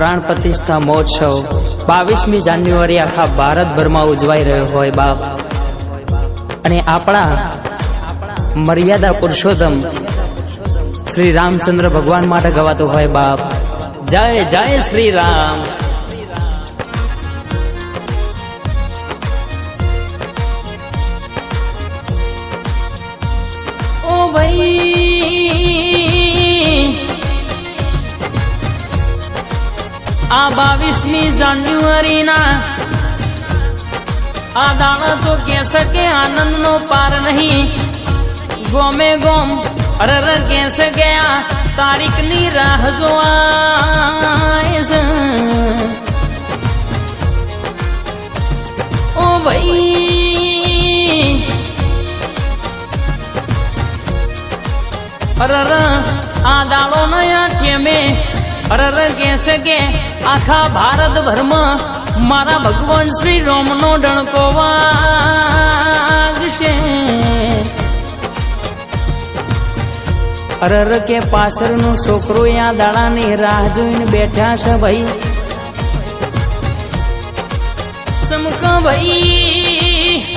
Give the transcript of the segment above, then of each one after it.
પ્રાણ પ્રતિષ્ઠા મહોત્સવ. બાવીસમી જાન્યુઆરી આખા ભારતભરમાં ઉજવાઈ રહ્યો હોય બાપ. અને આપણા મર્યાદા પુરુષોત્તમ શ્રી રામચંદ્ર ભગવાન માટે ગવાતો હોય બાપ. જય જય શ્રી રામ. આ બાવીસમી જાન્યુઆરીના આ દાણા તો કે શકે આનંદ નો પાર નહીં. ગોમે ગોમ અરર કે શકે આ તારીખની રાહ જોવા ઓ ભાઈ અરર આ દાડો નયા ઠેમે અરર કહેશે કે આખા ભારત ભરમાં મારા ભગવાન શ્રી રામનો ડણકો વાગશે. અરર કે પાછળનો છોકરો આ દાડાની રાહ જોઈને બેઠા છે ભાઈ. ભાઈ.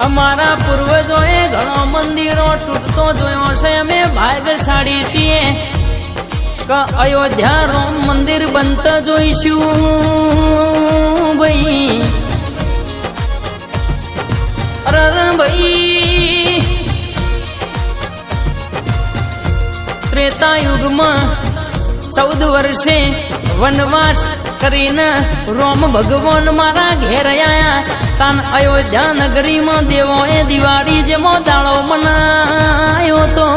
અમારા પૂર્વજોએ ઘણો મંદિરો તૂટતો જોયો છે. અમે ભાગ્યશાળી છીએ. કે અયોધ્યા રામ મંદિર બનતા જોઈશું ભાઈ અરે ભાઈ ત્રેતા યુગમાં ચૌદ વર્ષે વનવાસ કરીને રોમ ભગવાન મારા ઘેર આયા તાન અયોધ્યા નગરીમાં દેવોએ દિવાળી જેમો દાળો મનાયો તો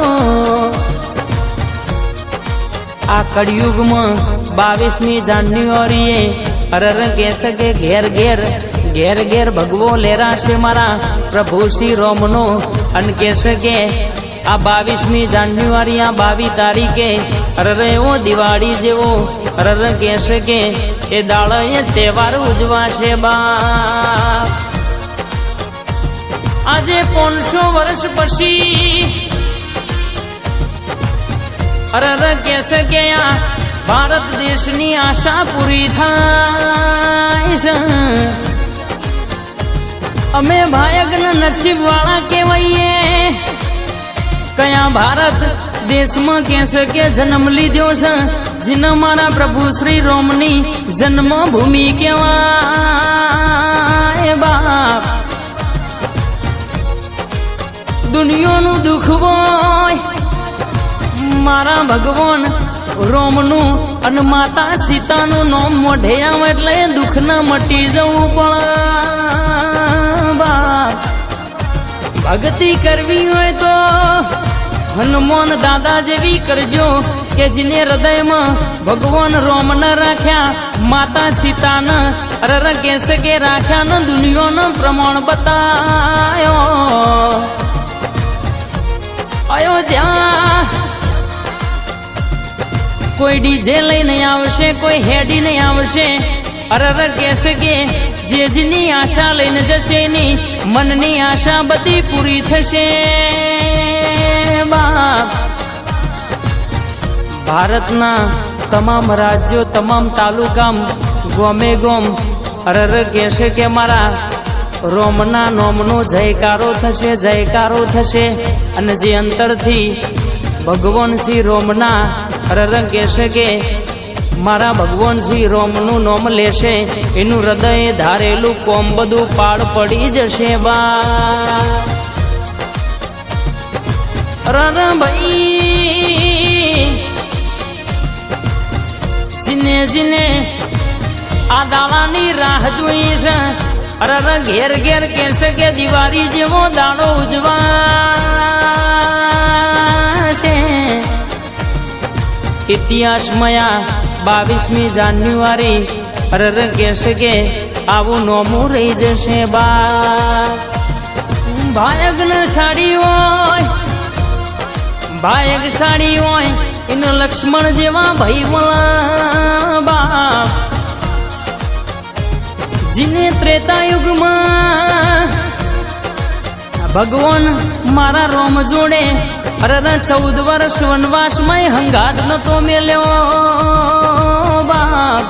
આ કળિયુગમાં બાવીસમી જાન્યુઆરીએ અરર કહેશે કે ઘેર ઘેર ઘેર ઘેર ભગવો લેરાશે મારા પ્રભુ શ્રી રોમનો. અને કહેશે કે આ બાવીસમી જાન્યુઆરી, આ બાવીસ તારીખે અરર એવો દિવાળી જેવો અરર કહેશે કે એ દાળ તહેવાર ઉજવાશે બા આજે પાંચસો વર્ષ પછી અરર કહેશે કે આ ભારત દેશની આશા પૂરી થાય અમે ભાયગના નસીબ વાળા કહેવાઈએ. કયા ભારત દેશમાં કેસ કે જન્મ લીધો છે? જેના મારા પ્રભુ શ્રી રોમની જન્મભૂમિ કહેવાય. મારા ભગવાન રોમનું અને માતા સીતાનું નામ મોઢે આવે એટલે દુઃખ ના મટી જવું પણ ભક્તિ કરવી હોય તો હનુમાન દાદા જેવી કરજો કે જેને હૃદયમાં ભગવાન રોમ ન રાખ્યા, માતા સીતા ન અરર કેસ કે રાખ્યા ન દુનિયાનો પ્રમાણ બતાયો. અયોધ્યા કોઈ ડીજે લઈને આવશે, કોઈ હેડી નહીં આવશે. અરર કહેશે કે જેજની જેની આશા લઈને જશે એની, મનની આશા બધી પૂરી થશે. બાપ. ભારતના તમામ રાજ્યો, તમામ તાલુકા ગોમે ગોમ અરર કહેશે કે મારા રોમના નોમનો જયકારો થશે જયકારો થશે. અને જે અંતરથી ભગવાન શ્રી રોમના અરર કહેશે કે મારા ભગવાન શ્રી રોમનું નોમ લેશે. એનું હૃદય ધારેલું કોમ બધું પાડ પડી જશે બા. ભાઈ, જીને જીને આ દાડાની રાહ જોઈ છે અરર ઘેર ઘેર કહેશે કે દિવાળી જેવો દાડો ઉજવાશે. ઇતિહાસમાં બાવીસમી જાન્યુઆરી અરર કહેશે કે આવું નોમું રહી જશે બા ભાયગ્ન સાડી હોય ભાયગ સાડી હોય, એને લક્ષ્મણ જેવા ભાઈ મળા બા જીને ત્રેતા યુગમાં ભગવાન મારા રોમ જોડે અરે ચૌદ વર્ષ વનવાસમાં હંગાત નતો મેલ્યો બાપ.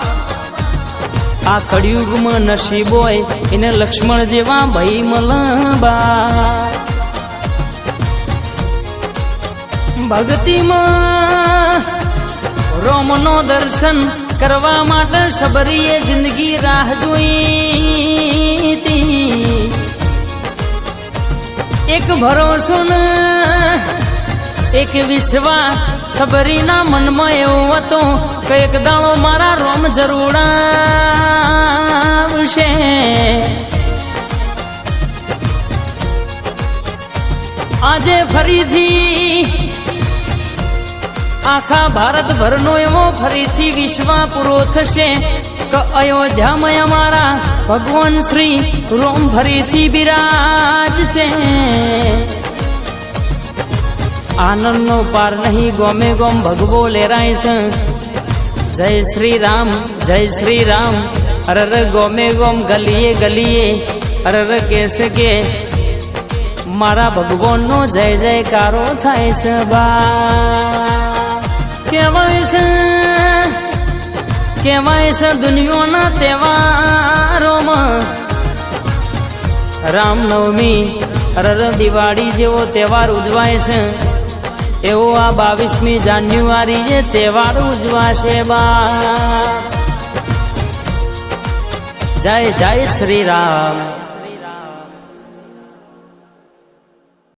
આ કળિયુગમાં નસીબ હોય એને લક્ષ્મણ જેવા ભાઈ મલબા ભક્તિમાં રોમનો દર્શન કરવા માટે સબરીએ જિંદગી રાહ જોઈ. એક ભરોસો એક વિશ્વાસ. સબરીના મનમાં એવો હતો કે એક દાણો મારા રોમ આવશે. આજે ફરીથી આખા ભારતભરનો એવો ફરીથી વિશ્વ પૂરો થશે કે અયોધ્યામાં અમારા ભગવાન શ્રી રોમ ફરીથી બિરાજશે આનંદનો પાર નહીં, ગોમે ગોમ ભગવો લેરાય છે. જય શ્રી રામ જય શ્રી રામ અરર ગોમે ગોમ ગલીએ ગલીએ. અરર કેશે કે મારા ભગવાનનો જય જયકારો થાય છે બા. કહેવાય છે કહેવાય છે દુનિયાના તહેવારોમાં. રામનવમી અરર દિવાળી જેવો તહેવાર ઉજવાય છે. એવો આ બાવીસમી જાન્યુઆરી જે તહેવાર ઉજવાશે બા. જય જય શ્રી રામ.